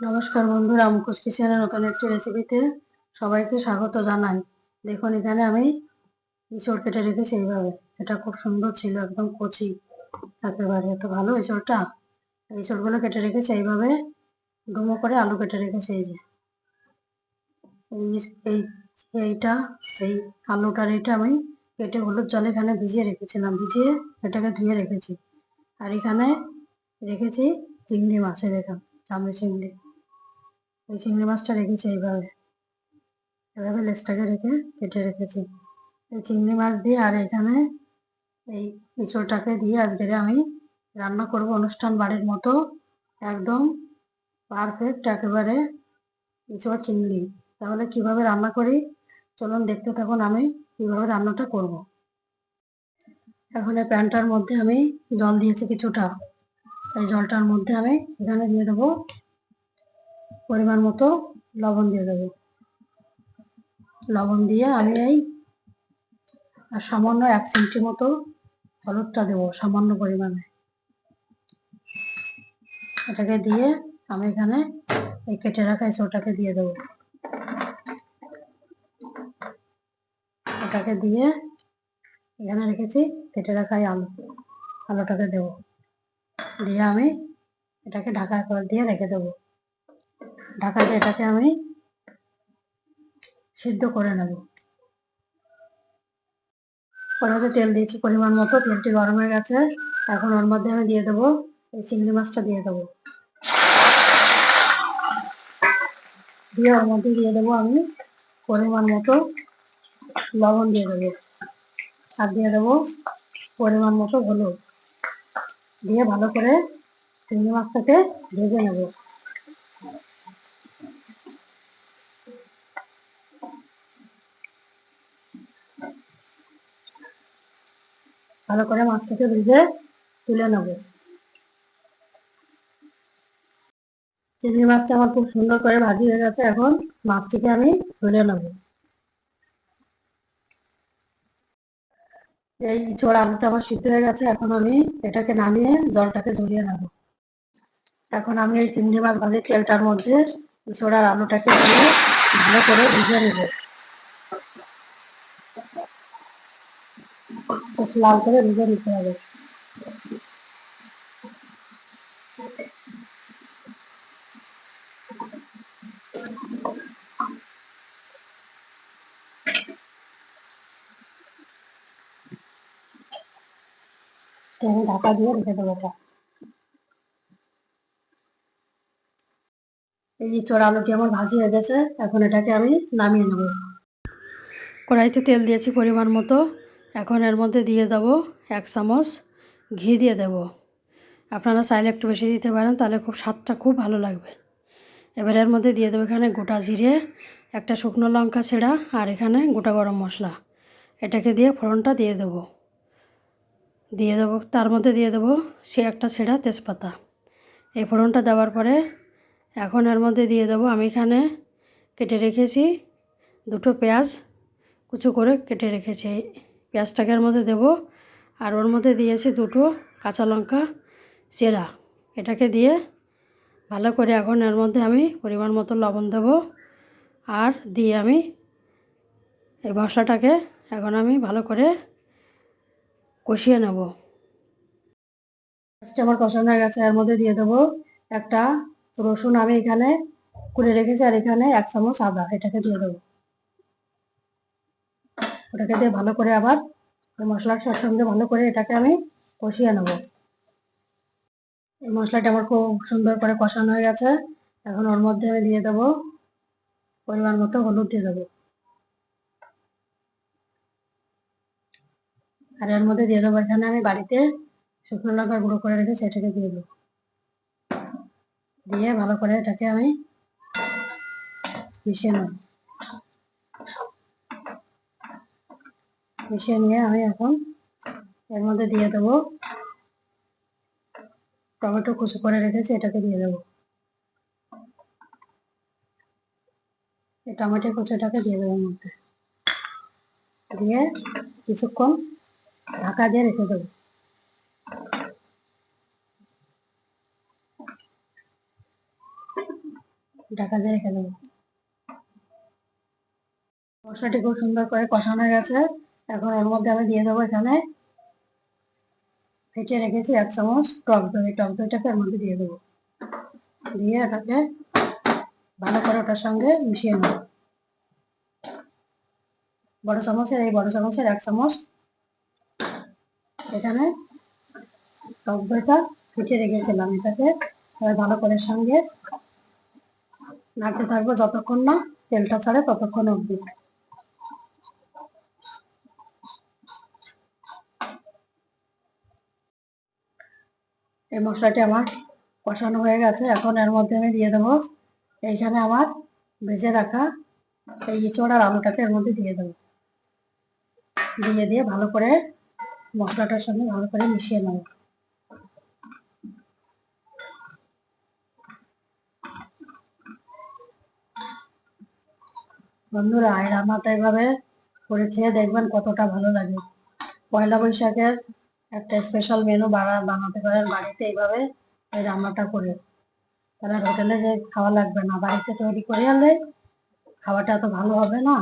নমস্কার বন্ধুরা মুখোশ কিচেনের নতুন একটি রেসিপিতে সবাইকে স্বাগত জানাই। দেখুন, এখানে আমি ইঁচড় কেটে রেখেছি এইভাবে। এটা খুব সুন্দর ছিল, একদম কচি একেবারে। এত ভালো ইঁচড়টা ইঁচড়গুলো কেটে রেখেছি, এইভাবে ডুমো করে আলু কেটে রেখেছি, এই যে। এই এই, এইটা, এই আলুটার এইটা আমি কেটে হলুদ জলে এখানে ভিজিয়ে রেখেছিলাম। ভিজিয়ে এটাকে ধুয়ে রেখেছি। আর এখানে রেখেছি চিংড়ি মাছের এখানে চামড়ি চিংড়ি। এই চিংড়ি মাছটা রেখেছি এইভাবে। এভাবে লেজটাকে রেখে কেটে রেখেছি। এই চিংড়ি মাছ দিয়ে আর এখানে এই ইঁচড়টাকে দিয়ে আজকে আমি রান্না করব অনুষ্ঠান বাড়ির মতো, একদম পারফেক্ট একেবারে ইঁচড় চিংড়ি। তাহলে কীভাবে রান্না করি? চলুন দেখতে থাকুন আমি কীভাবে রান্নাটা করব। এখন এই প্যানটার মধ্যে আমি জল দিয়েছি কিছুটা। এই জলটার মধ্যে আমি এখানে দিয়ে দেবো পরিমাণ মতো লবণ দিয়ে দেবো। লবণ দিয়ে আমি এই সামান্য এক চিমটি মতো হলুদটা দেবো সামান্য পরিমাণে। এটাকে দিয়ে আমি এখানে এই কেটে রাখা এসোটাকে দিয়ে দেবো। এটাকে দিয়ে এখানে রেখেছি কেটে রাখা আলু, আলুটাকে দেবো। দিয়ে আমি এটাকে ঢাকা করে দিয়ে রেখে দেবো। ঢাকা দিয়ে এটাকে আমি সিদ্ধ করে নেব। কড়াইতে তেল দিয়েছি পরিমাণ মতো, তেলটি গরম হয়ে গেছে। এখন ওর মধ্যে আমি দিয়ে দেবো এই চিংড়ি মাছটা দিয়ে দেবো। দিয়ে ওর মধ্যে দিয়ে দেবো আমি পরিমাণ মতো লবণ দিয়ে দেবো। আর দিয়ে দেবো পরিমাণ মতো হলুদ। দিয়ে ভালো করে চিংড়ি মাছটাকে ভেজে নেব। ভালো করে মাছটাকে ভেজে তুলে নেব। চিংড়ি মাছটা আমার খুব সুন্দর করে ভাজি হয়ে গেছে, এখন মাছটিকে আমি তুলে নেব। এই ছোড়া আলুটা আমার সিদ্ধ হয়ে গেছে, এখন আমি এটাকে নামিয়ে জলটাকে ঝরিয়ে নেব। এখন আমি এই চিংড়ি মাছ ভাজি তেলটার মধ্যে ছোড়ার আলুটাকে ভালো করে ভিজে নেব খুব লাল করে ভেজে নিতে হবে। ঢাকা দিয়ে রেখে দেবো এটা। এই যে চোর আলুটি আমার ভাজি হয়ে গেছে, এখন এটাকে আমি নামিয়ে নেব। কড়াইতে তেল দিয়েছি পরিমাণ মতো। এখন এর মধ্যে দিয়ে দেবো এক চামচ ঘি দিয়ে দেব। আপনারা চাইলে একটু বেশি দিতে পারেন, তাহলে খুব স্বাদটা খুব ভালো লাগবে। এবার এর মধ্যে দিয়ে দেবো এখানে গোটা জিরে, একটা শুকনো লঙ্কা ছেঁড়া আর এখানে গোটা গরম মশলা। এটাকে দিয়ে ফোড়নটা দিয়ে দেবো। দিয়ে দেবো, তার মধ্যে দিয়ে দেবো সে একটা ছেঁড়া তেজপাতা। এই ফোড়নটা দেওয়ার পরে এখন এর মধ্যে দিয়ে দেবো আমি এখানে কেটে রেখেছি দুটো পেঁয়াজ, কুচু করে কেটে রেখেছি। পেঁয়াজটাকে এর মধ্যে দেবো। আর ওর মধ্যে দিয়েছি দুটো কাঁচা লঙ্কা চেরা। এটাকে দিয়ে ভালো করে এখন এর মধ্যে আমি পরিমাণ মতো লবণ দেবো। আর দিয়ে আমি এই মশলাটাকে এখন আমি ভালো করে কষিয়ে নেব। ফার্স্টে আমার কষানো হয়ে গেছে, এর মধ্যে দিয়ে দেবো একটা রসুন আমি এখানে কুড়ে রেখেছি, আর এখানে এক চামচ আদা, এটাকে দিয়ে দেবো। ওটাকে দিয়ে ভালো করে আবার মশলাটার সঙ্গে ভালো করে এটাকে আমি কষিয়ে নেব। এই মশলাটা আমার খুব সুন্দর করে কষানো হয়ে গেছে। এখন ওর মধ্যে আমি দিয়ে দেবো পরিমাণ মতো হলুদ দিয়ে দেবো। আর এর মধ্যে দিয়ে দেবো এখানে আমি বাড়িতে শুকনো লঙ্কা গুঁড়ো করে রেখে সেটাকে দিয়ে দেবো। দিয়ে ভালো করে এটাকে আমি মিশিয়ে নেব। মিশিয়ে নিয়ে আমি এখন এর মধ্যে দিয়ে দেবো টমেটো কুচি করে রেখেছি, এটাকে দিয়ে দেবো। এই টমেটো কুচিটাকে দিয়ে দেবো মধ্যে। দিয়ে কিছুক্ষণ ঢাকা দিয়ে রেখে দেবো। ঢাকা দিয়ে রেখে দেবো। মশলাটি খুব সুন্দর করে কষানো গেছে। এখন এর মধ্যে আমি দিয়ে দেবো এখানে ফেটিয়ে রেখেছি এক চামচ টক দই। টক দইটাকে এর মধ্যে দিয়ে দেবো। দিয়ে এটাকে ভালো করে ওটার সঙ্গে মিশিয়ে নেব। বড় চামচের, এই বড় চামচের এক চামচ এখানে টক দইটা ফুটিয়ে রেখেছিলাম এটাকে ভালো করে সঙ্গে নাড়তে থাকব যতক্ষণ না তেলটা ছাড়ে ততক্ষণ অবধি। এই মশলাটি আমার কষানো হয়ে গেছে। এখন এর মধ্যে আমি দিয়ে দেবো এইখানে আমার ভেজে রাখা এই ইঁচড় আর আলুটাকে এর মধ্যে দিয়ে দেবো। দিয়ে দিয়ে ভালো করে মশলাটার সঙ্গে ভালো করে মিশিয়ে নেব। বন্ধুরা, এই রান্নাটা এভাবে করে খেয়ে দেখবেন কতটা ভালো লাগে। পয়লা বৈশাখের একটা স্পেশাল মেনু বানাতে পারেন বাড়িতে এইভাবে, এই রান্নাটা করে। তাহলে হোটেলে যে খাওয়া লাগবে না, বাড়িতে তৈরি করে আনলে খাওয়াটা এত ভালো হবে না।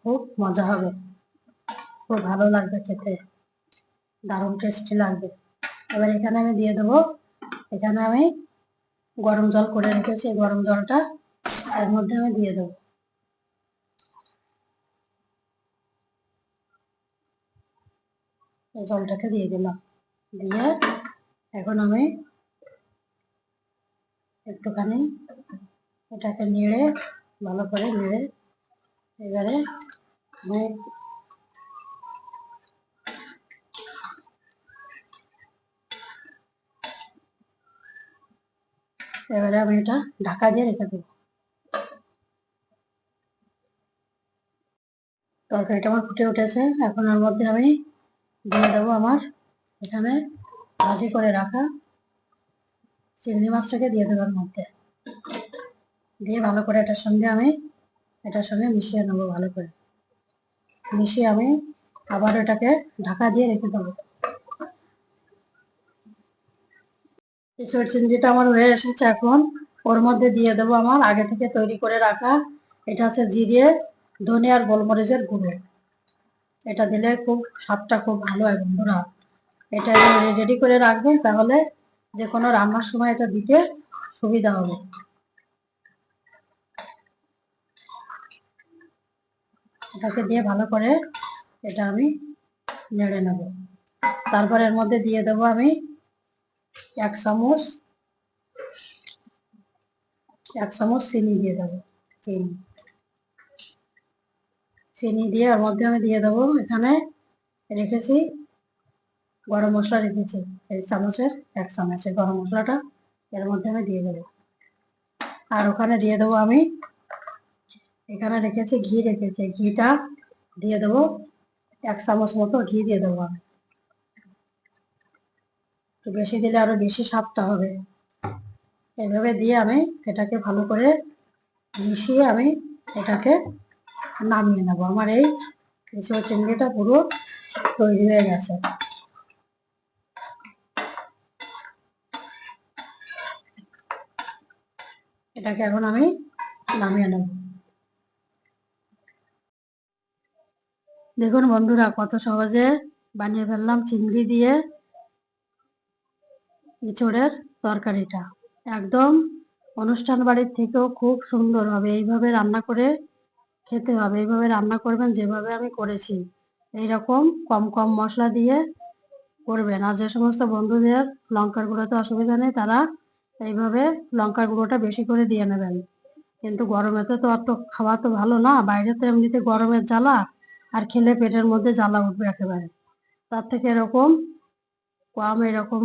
খুব মজা হবে। খুব ভালো লাগবে খেতে। দারুণ টেস্টি লাগবে। এবার এখানে আমি দিয়ে দেবো, এখানে আমি গরম জল করে রেখেছি গরম জলটা এর মধ্যে আমি দিয়ে দেবো। জলটাকে দিয়ে দিলাম। দিয়ে এখন আমি একটুখানি এটাকে নেড়ে, ভালো করে নেড়ে এবারে আমি এবারে আমি এটা ঢাকা দিয়ে রেখে দেবো। তরকারিটা আমার ফুটে উঠেছে। এখন এর মধ্যে আমি দিয়ে দেবো আমার। এখানে ভাজি করে রাখা। চিংড়ি মাছটাকে দিয়ে দেওয়ার মধ্যে। দিয়ে ভালো করে এটার সঙ্গে আমি, এটার সঙ্গে মিশিয়ে নেব ভালো করে। মিশিয়ে আমি আবার এটাকে ঢাকা দিয়ে রেখে দেবো। এঁচড় চিংড়িটা আমার হয়ে এসেছে এখন। ওর মধ্যে দিয়ে দেবো আমার আগে থেকে তৈরি করে রাখা। এটা হচ্ছে জিরে ধনে আর গোলমরিচের গুঁড়ো। এটা দিলে খুব স্বাদটা খুব ভালো হয় বন্ধুরা। এটা রেডি করে রাখবেন, তাহলে যে কোনো রান্নার সময় এটা দিতে সুবিধা হবে। এটাকে দিয়ে ভালো করে এটা আমি নেড়ে নেব। তারপর এর মধ্যে দিয়ে দেবো আমি এক চামচ এক চামচ চিনি দিয়ে দেবো। চিনি। চিনি দিয়ে ওর মধ্যে আমি দিয়ে দেবো। এখানে রেখেছি গরম মশলা রেখেছি, এই চামচের, এক চামচের গরম মশলাটা এর মধ্যে আমি দিয়ে দেবো। আর ওখানে দিয়ে দেবো আমি, এখানে রেখেছি ঘি রেখেছি, ঘিটা দিয়ে দেবো, এক চামচ মতো ঘি দিয়ে দেবো আমি। একটু বেশি দিলে আরও বেশি স্বাদটা হবে। এভাবে দিয়ে আমি এটাকে ভালো করে মিশিয়ে আমি এটাকে নামিয়ে নেব। আমার এই কেঁচো চিংড়িটা পুরো তৈরি হয়ে গেছে। এটাকে এখন আমি নামিয়ে নেব। দেখুন বন্ধুরা, কত সহজে বানিয়ে ফেললাম চিংড়ি দিয়ে ইঁচড়ের তরকারিটা। একদম অনুষ্ঠান বাড়ির থেকেও খুব সুন্দর হবে। এইভাবে রান্না করে খেতে হবে। এইভাবে রান্না করবেন যেভাবে আমি করেছি। এইরকম কম কম মশলা দিয়ে করবেন। আর যে সমস্ত বন্ধুদের লঙ্কার গুঁড়োতে অসুবিধা নেই, তারা এইভাবে লঙ্কার গুঁড়োটা বেশি করে দিয়ে নেবেন। কিন্তু গরমেতে তো অত খাওয়া তো ভালো না। বাইরে তো এমনিতে গরমের জ্বালা, আর খেলে পেটের মধ্যে জ্বালা উঠবে একেবারে। তার থেকে এরকম কম এরকম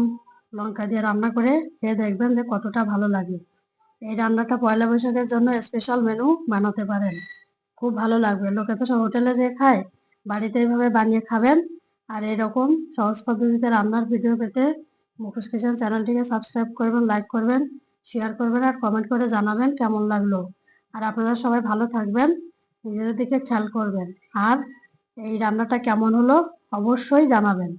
লঙ্কা দিয়ে রান্না করে খেয়ে দেখবেন যে কতটা ভালো লাগে। এই রান্নাটা পয়লা বৈশাখের জন্য স্পেশাল মেনু বানাতে পারেন। খুব ভালো লাগবে। লোকে তো সব হোটেলে যে খায়, বাড়িতে এইভাবে বানিয়ে খাবেন। আর এরকম সহজ পদ্ধতিতে রান্নার ভিডিও পেতে মুখোশ কিচেন চ্যানেলটিকে সাবস্ক্রাইব করবেন লাইক করবেন শেয়ার করবেন আর কমেন্ট করে জানাবেন কেমন লাগল। আর আপনারা সবাই ভালো থাকবেন, নিজেদের দিকে খেয়াল করবেন। আর এই রান্নাটা কেমন হলো অবশ্যই জানাবেন।